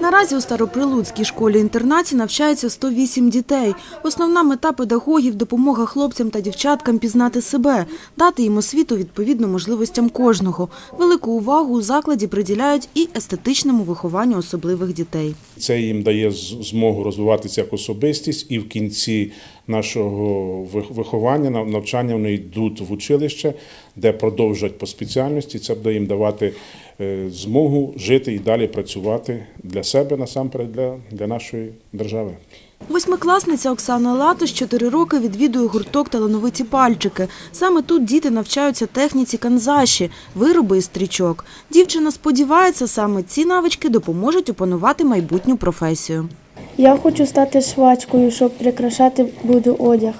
Наразі у Староприлуцькій школі-інтернаті навчається 108 дітей. Основна мета педагогів – допомога хлопцям та дівчаткам пізнати себе, дати їм освіту відповідно можливостям кожного. Велику увагу у закладі приділяють і естетичному вихованню особливих дітей. Це їм дає змогу розвиватися як особистість, і в кінці нашого вих- виховання навчання вони йдуть в училище, де продовжать по спеціальності. Це буде їм давати е, змогу жити і далі працювати для себе насамперед для, для нашої держави. Восьмикласниця Оксана Латош чотири роки відвідує гурток талановиті пальчики. Саме тут діти навчаються техніці канзаші, вироби із стрічок. Дівчина сподівається, саме ці навички допоможуть опанувати майбутню професію. Я хочу стати швачкою, щоб прикрашати буду одяг.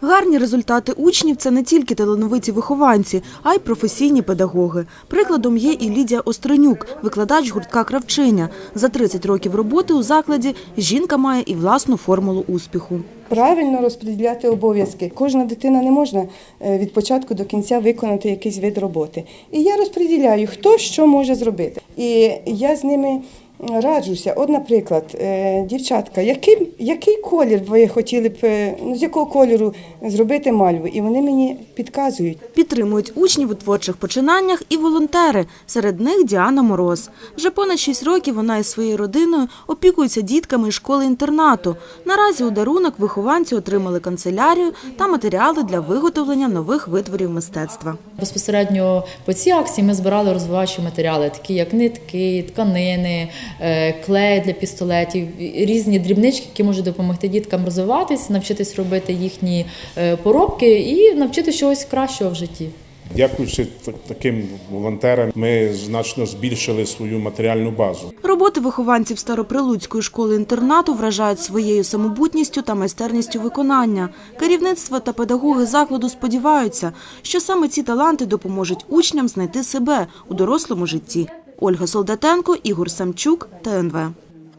Гарні результати учнів – це не тільки талановиті вихованці, а й професійні педагоги. Прикладом є і Лідія Остренюк, викладач гуртка «Кравчиня». За 30 років роботи у закладі жінка має і власну формулу успіху. Правильно розподіляти обов'язки. Кожна дитина не можна е, від початку до кінця виконати якийсь вид роботи. І я розподіляю, хто що може зробити. І я з ними раджуся. От, наприклад, е, дівчатка, який, який колір ви хотіли б, е, ну, з якого кольору зробити мальву? І вони мені підказують. Підтримують учнів у творчих починаннях і волонтери. Серед них Діана Мороз. Вже понад 6 років вона із своєю родиною опікується дітками із школи-інтернату. Наразі у дарунок вихованці отримали канцелярію та матеріали для виготовлення нових витворів мистецтва. Безпосередньо по цій акції ми збирали розвиваючі матеріали, такі як нитки, тканини, е, клей для пістолетів, різні дрібнички, які можуть допомогти діткам розвиватись, навчитись робити їхні е, поробки і навчити чогось кращого в житті. Дякуючи таким волонтерам, ми значно збільшили свою матеріальну базу. Роботи вихованців Староприлуцької школи-інтернату вражають своєю самобутністю та майстерністю виконання. Керівництво та педагоги закладу сподіваються, що саме ці таланти допоможуть учням знайти себе у дорослому житті. Ольга Солдатенко, Ігор Самчук, ТНВ.